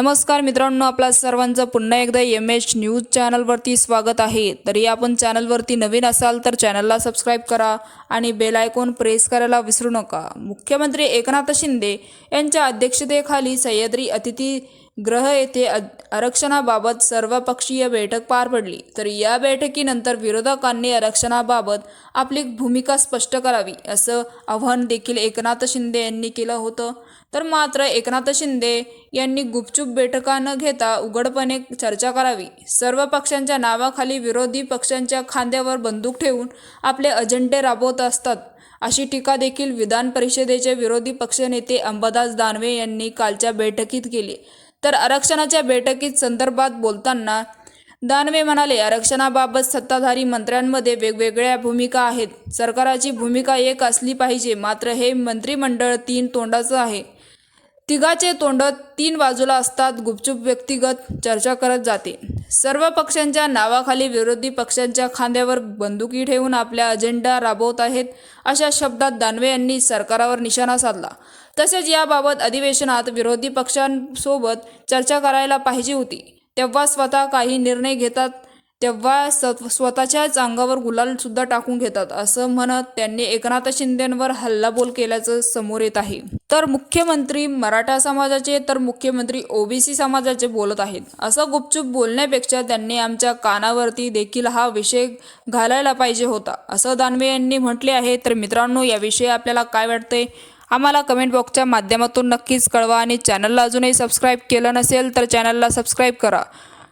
नमस्कार मित्रांनो आपल्या सर्वांचं पुन्हा एकदा एम एच न्यूज चॅनलवरती स्वागत आहे. तरी आपण चॅनलवरती नवीन असाल तर चॅनलला सबस्क्राईब करा आणि बेल आयकॉन प्रेस करायला विसरू नका. मुख्यमंत्री एकनाथ शिंदे यांच्या अध्यक्षतेखाली सह्याद्री अतिथी ग्रह येथे आरक्षणाबाबत सर्वपक्षीय बैठक पार पडली. तर या बैठकीनंतर विरोधकांनी आरक्षणाबाबत आपली भूमिका स्पष्ट करावी असं आव्हान देखील एकनाथ शिंदे यांनी केलं होतं. तर मात्र एकनाथ शिंदे यांनी गुपचूप बैठका न घेता उघडपणे चर्चा करावी. सर्व पक्षांच्या नावाखाली विरोधी पक्षांच्या खांद्यावर बंदूक ठेवून आपले अजेंडे राबवत असतात अशी टीका देखील विधान परिषदेचे विरोधी पक्षनेते अंबादास दानवे यांनी कालच्या बैठकीत केली. तर आरक्षणाच्या बैठकीत संदर्भात बोलताना दानवे म्हणाले आरक्षणाबाबत सत्ताधारी मंत्र्यांमध्ये वेगवेगळ्या भूमिका आहेत. सरकाराची भूमिका एक असली पाहिजे मात्र हे मंत्रिमंडळ तीन तोंडाचं आहे. तिघाचे तोंड तीन बाजूला असतात गुपचूप व्यक्तिगत चर्चा करत जाते. सर्व पक्षांच्या नावाखाली विरोधी पक्षांच्या खांद्यावर बंदुकी ठेवून आपल्या अजेंडा राबवत आहेत अशा शब्दात दानवे यांनी सरकारावर निशाणा साधला. तसेच याबाबत अधिवेशनात विरोधी पक्षांसोबत चर्चा करायला पाहिजे होती. तेव्हा स्वतः काही निर्णय घेतात तेव्हा स्व स्वतःच्याच अंगावर गुलालसुद्धा टाकून घेतात असं म्हणत त्यांनी एकनाथ शिंदेंवर हल्लाबोल केल्याचं समोर येत आहे. तर मुख्यमंत्री मराठा समाजाचे तर मुख्यमंत्री ओबीसी समाजाचे बोलत आहेत. असं गुपचूप बोलण्यापेक्षा त्यांनी आमच्या कानावरती देखील हा विषय घालायला पाहिजे होता असं दानवे यांनी म्हटले आहे. तर मित्रांनो याविषयी आपल्याला काय वाटते आम्हाला कमेंट बॉक्सच्या माध्यमातून नक्कीच कळवा आणि चॅनलला अजूनही सबस्क्राईब केलं नसेल तर चॅनलला सबस्क्राईब करा.